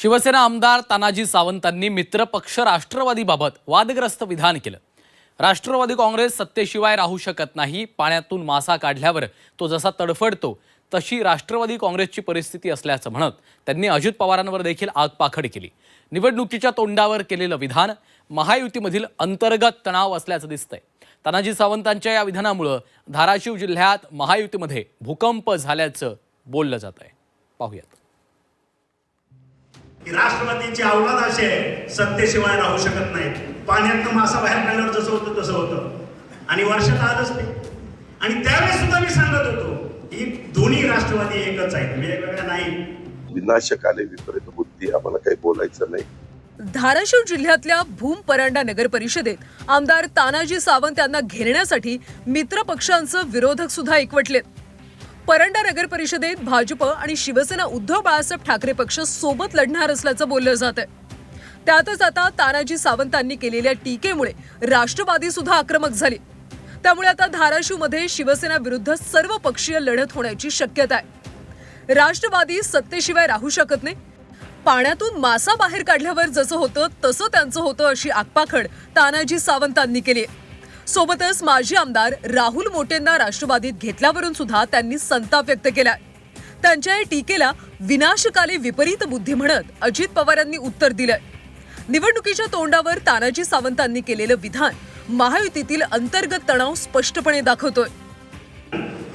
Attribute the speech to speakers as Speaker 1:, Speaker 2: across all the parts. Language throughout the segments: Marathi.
Speaker 1: शिवसेना आमदार तानाजी सावंतांनी मित्रपक्ष राष्ट्रवादीबाबत वादग्रस्त विधान केलं. राष्ट्रवादी काँग्रेस सत्तेशिवाय राहू शकत नाही पाण्यातून मासा काढल्यावर तो जसा तडफडतो तशी राष्ट्रवादी काँग्रेसची परिस्थिती असल्याचं म्हणत त्यांनी अजित पवारांवर देखील आगपाखड केली. निवडणुकीच्या तोंडावर केलेलं विधान महायुतीमधील अंतर्गत तणाव असल्याचं दिसतंय. तानाजी सावंतांच्या या विधानामुळं धाराशिव जिल्ह्यात महायुतीमध्ये भूकंप झाल्याचं बोललं जात आहे पाहूयात.
Speaker 2: की राष्ट्रवादीची अवलाद अशी आहे सत्तेशिवाय राहू शकत नाही पाण्यातनं मासा बाहेर काढल्यावर जसं होतं तसं होतं. आणि वर्षात आलंच ते आणि त्यावेळेस सुद्धा मी सांगत होतो की दोन्ही राष्ट्रवादी एकच आहेत वेगवेगळ्या नाही.
Speaker 3: विनाशक आले विपरीत बुद्धी आम्हाला काही बोलायचं नाही.
Speaker 4: धाराशिव जिल्ह्यातल्या भूम परांडा नगर परिषदेत आमदार तानाजी सावंत यांना घेरण्यासाठी मित्र पक्षांचं विरोधक सुद्धा एकवटलेत. परंडा नगर परिषदेत भाजप आणि शिवसेना उद्धव बाळासाहेब ठाकरे पक्ष सोबत लढणार असल्याचं बोललं जात आहे. त्यातच आता तानाजी सावंतांनी केलेल्या टीकेमुळे राष्ट्रवादी सुद्धा आक्रमक झाली. त्यामुळे आता धाराशिवमध्ये शिवसेना विरुद्ध सर्व पक्षीय लढत होण्याची शक्यता आहे. राष्ट्रवादी सत्तेशिवाय राहू शकत नाही. पाण्यातून मासा बाहेर काढल्यावर जसं होतं तसं त्यांचं होतं अशी आगपाखड तानाजी सावंतांनी केली आहे. सोबतच माजी आमदार राहुल मोटेंना राष्ट्रवादीत घेतल्यावरून सुद्धा त्यांनी संताप व्यक्त केलाय. त्यांच्या या टीकेला विनाशकाली विपरीत बुद्धी म्हणत अजित पवारांनी उत्तर दिलंय. निवडणुकीच्या तोंडावर तानाजी सावंतांनी केलेलं विधान महायुतीतील अंतर्गत तणाव स्पष्टपणे दाखवतोय.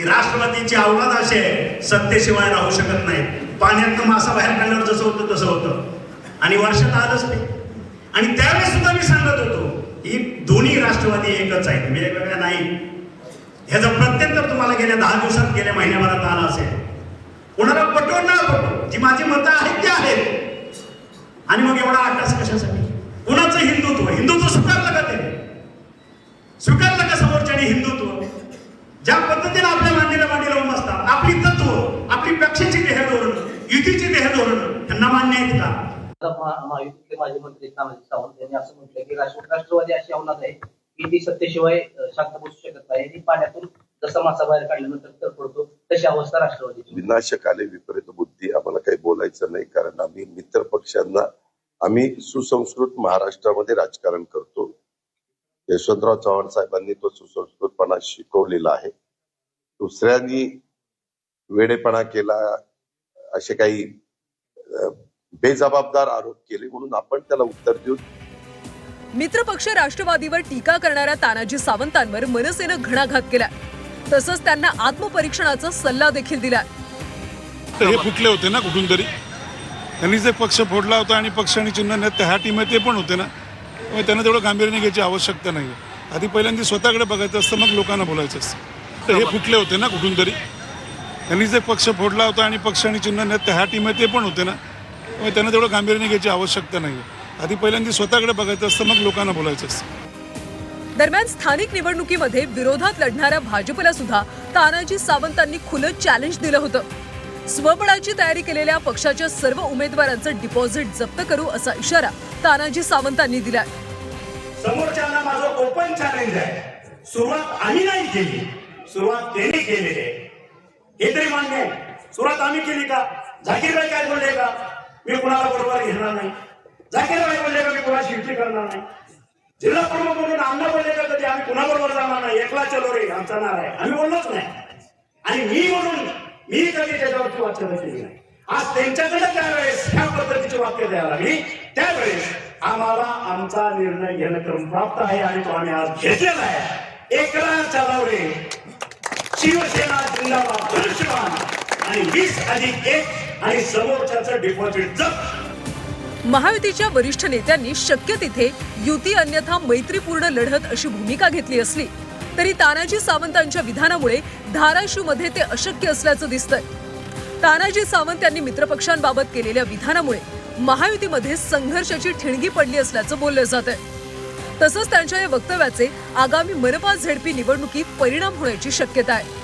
Speaker 2: राष्ट्रवादीची अवलाद अशी आहे सत्तेशिवाय राहू शकत नाही. पाण्यात मासा बाहेर काढल्यावर जसं होतं तसं होतं. आणि वर्षात आलंच नाही. आणि त्यावेळेस सुद्धा मी सांगत होतो ही दोन्ही राष्ट्रवादी एकच आहेत. म्हणजे वेगवेगळ्या नाही. ह्याचा प्रत्यंतर तुम्हाला गेल्या दहा दिवसात गेल्या महिन्याभरात आला असेल कोणाला पटवून ना पटो जी माझी मतं आहेत ते आहेत. आणि मग एवढा आकाश कशासाठी? कुणाचं हिंदुत्व? हिंदुत्व स्वीकारलं का ते? स्वीकारलं का समोरच्याने हिंदुत्व? ज्या पद्धतीने आपल्या मांडीला मांडी लावून बसतात आपली तत्व आपली पक्षाची देह धोरण युतीची देह धोरण यांना मान्य आहेत का?
Speaker 5: महायुतीतले माजी मंत्री तानाजी सावंत यांनी असं म्हटलं की राष्ट्रवादी अशी अवलाद आहे की ती सत्तेशिवाय शांत बसू शकत नाही. आणि पाण्यातून जसा मासा बाहेर काढल्यानंतर तर पडतो तशी अवस्था राष्ट्रवादीची.
Speaker 3: विनाशक आले विपरीत बुद्धी आम्हाला काही बोलायचं नाही. कारण आम्ही मित्र पक्षांना आम्ही सुसंस्कृत महाराष्ट्रामध्ये राजकारण करतो. यशवंतराव चव्हाण साहेबांनी तो सुसंस्कृतपणा शिकवलेला आहे. दुसऱ्यांनी वेडेपणा केला असे काही बेजबाबदार आरोप केले म्हणून आपण त्याला उत्तर देऊ.
Speaker 4: मित्रपक्ष राष्ट्रवादीवर टीका करणाऱ्या तानाजी सावंतांवर मनसेनं घणाघात केलाय. तसंच त्यांना आत्मपरीक्षणाचा सल्ला देखील दिलाय.
Speaker 6: तर हे फुटले होते ना कुठून तरी? त्यांनी जे पक्ष फोडला होता आणि पक्ष आणि चिन्ह नेत ह्या टीम ते पण होते ना? त्यामुळे त्यांना तेवढं गांभीर्याने घ्यायची आवश्यकता नाही आधी पहिल्यांदा स्वतःकडे बघायचं असतं मग लोकांना बोलायचं असतं. तर हे फुटले होते ना कुठून तरी? त्यांनी जे पक्ष फोडला होता आणि पक्ष आणि चिन्ह नेत ह्या टीम ते पण होते ना? त्यामुळे त्यांना तेवढं गांभीर्याने घ्यायची आवश्यकता नाही आधी पहिल्यांदा स्वतःकडे बघायचं असतं मग लोकांना बोलायचं असतं.
Speaker 4: दरम्यान स्थानिक निवडणुकीमध्ये विरोधात लढणाऱ्या भाजपला सुद्धा तानाजी सावंतांनी खुलं चॅलेंज दिलं होतं. स्वबळाची तयारी केलेल्या पक्षाच्या सर्व उमेदवारांचं डिपॉझिट जप्त करू असा इशारा तानाजी सावंतांनी दिलाय.
Speaker 2: समोरच्यांना माझं ओपन चॅलेंज आहे. सुरुवात आम्ही नाही केली. सुरुवात त्यांनी केलेली आहे. हे तरी मान्य आहे. सुरुवात आम्ही केली का? झाकीरबाई काय बोलले का? मी कुणाला बरोबर घेणार नाही. झाकीरबाई बोलले का मी कुणाची युती करणार नाही. जिल्हा प्रमुख म्हणून अण्णा बोलले का कधी आम्ही कुणाबरोबर जाणार नाही? एकला चलो रे आमचा नारा आहे. आम्ही बोललोच नाही. आणि मी म्हणून मी कधी त्याच्यावरती वाक्य केली नाही. आज त्यांच्याकडे त्यावेळेस ह्या पद्धतीची वाक्य द्यायला लागली. त्यावेळेस आम्हाला आमचा निर्णय घेणं क्रम प्राप्त आहे आणि तो आम्ही आज घेतलेला आहे. एकला रे. शिवसेना जिल्हा धनुष्यबाण आणि वीस अधिक एक आणि समोरच्याचं डिपॉझिट जप.
Speaker 4: महायुतीच्या वरिष्ठ नेत्यांनी शक्य तिथे युती अन्यथा मैत्रीपूर्ण लढत अशी भूमिका घेतली असली तरी तानाजी सावंतांच्या विधानामुळे धाराशिवमध्ये ते अशक्य असल्याचं दिसतंय. तानाजी सावंत यांनी मित्रपक्षांबाबत केलेल्या विधानामुळे महायुतीमध्ये संघर्षाची ठिणगी पडली असल्याचं बोललं जात आहे तसंच त्यांच्या या वक्तव्याचे आगामी मनपा झेडपी निवडणुकीत परिणाम होण्याची शक्यता आहे.